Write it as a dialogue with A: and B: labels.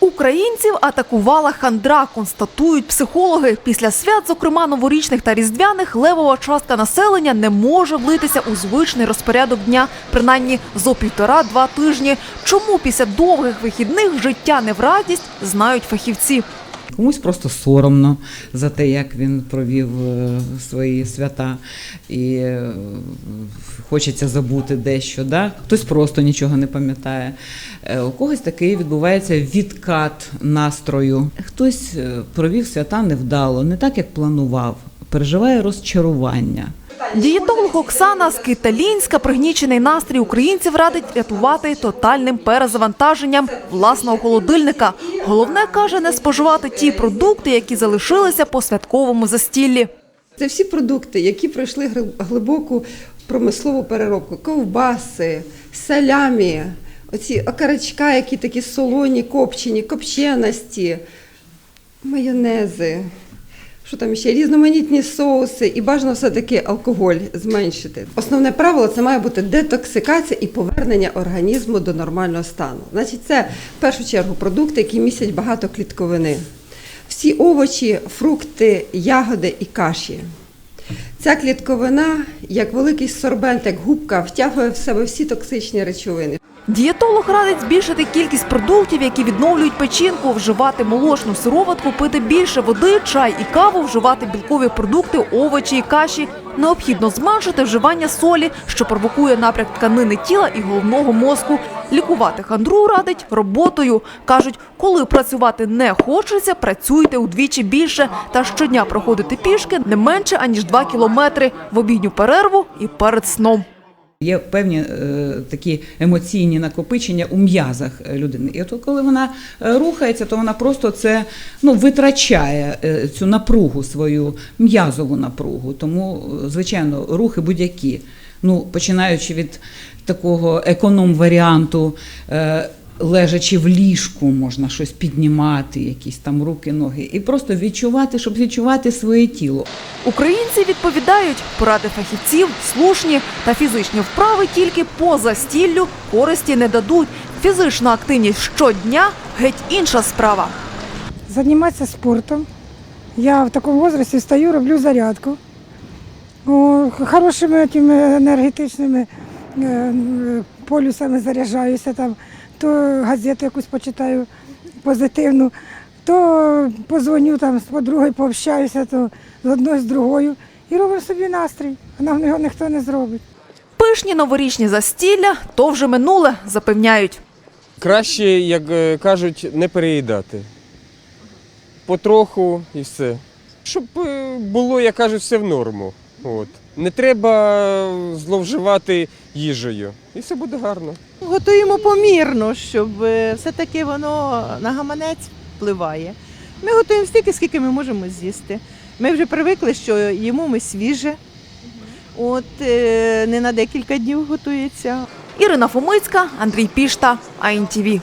A: Українців атакувала хандра, констатують психологи. Після свят, зокрема новорічних та різдвяних, левова частка населення не може влитися у звичний розпорядок дня, принаймні зо півтора-два тижні. Чому після довгих вихідних життя не в радість, знають фахівці.
B: Комусь просто соромно за те, як він провів е, свої свята, і е, хочеться забути дещо. Да? Хтось просто нічого не пам'ятає. Е, У когось такий відбувається відкат настрою. Хтось провів свята невдало, не так, як планував, переживає розчарування.
A: Дієтолог Оксана Скиталінська пригнічений настрій українців радить рятувати тотальним перезавантаженням власного холодильника. Головне каже не споживати ті продукти, які залишилися по святковому застіллі.
C: Це всі продукти, які пройшли глибоку промислову переробку: ковбаси, салямі, оці окарачка, які такі солоні, копчені, копченості, майонези. Що там ще? Різноманітні соуси і бажано все-таки алкоголь зменшити. Основне правило це має бути детоксикація і повернення організму до нормального стану. Значить, це в першу чергу продукти, які містять багато клітковини. Всі овочі, фрукти, ягоди і каші. Ця клітковина, як великий сорбент, як губка, втягує в себе всі токсичні речовини.
A: Дієтолог радить збільшити кількість продуктів, які відновлюють печінку, вживати молочну сироватку, пити більше води, чай і каву, вживати білкові продукти, овочі і каші. Необхідно зменшити вживання солі, що провокує напряк тканини тіла і головного мозку. Лікувати хандру радить роботою. Кажуть, коли працювати не хочеться, працюйте удвічі більше та щодня проходити пішки не менше аніж 2 кілометри в обідню перерву і перед сном.
B: Є певні е, такі емоційні накопичення у м'язах е, людини. І от коли вона е, рухається, то вона просто це ну, витрачає е, цю напругу свою, м'язову напругу. Тому, е, звичайно, рухи будь-які. Ну, починаючи від такого економ-варіанту, е, лежачи в ліжку, можна щось піднімати, якісь там руки, ноги, і просто відчувати, щоб відчувати своє тіло.
A: Українці відповідають, поради фахівців слушні та фізичні вправи тільки поза стіллю користі не дадуть. Фізична активність щодня геть інша справа.
D: заниматься спортом. Я в такому возрасте встаю, роблю зарядку. О, хорошими енергетичними е, полюсами заряджаюся там, то газету якусь почитаю позитивну, то позвоню там з подругою, пообщаюся, то з одною з другою. І робимо собі настрій, а нам його ніхто не зробить.
A: Пишні новорічні застілля то вже минуле, запевняють.
E: Краще, як е, кажуть, не переїдати. Потроху і все. Щоб е, було, як кажуть, все в норму. От. Не треба зловживати їжею. І все буде гарно.
F: Готуємо помірно, щоб е, все-таки воно на гаманець впливає. Ми готуємо стільки, скільки ми можемо з'їсти. Ми вже привикли, що їмо ми свіже. От е, не на декілька днів готується.
A: Ірина Фомицька, Андрій Пішта, АІНТІВІ.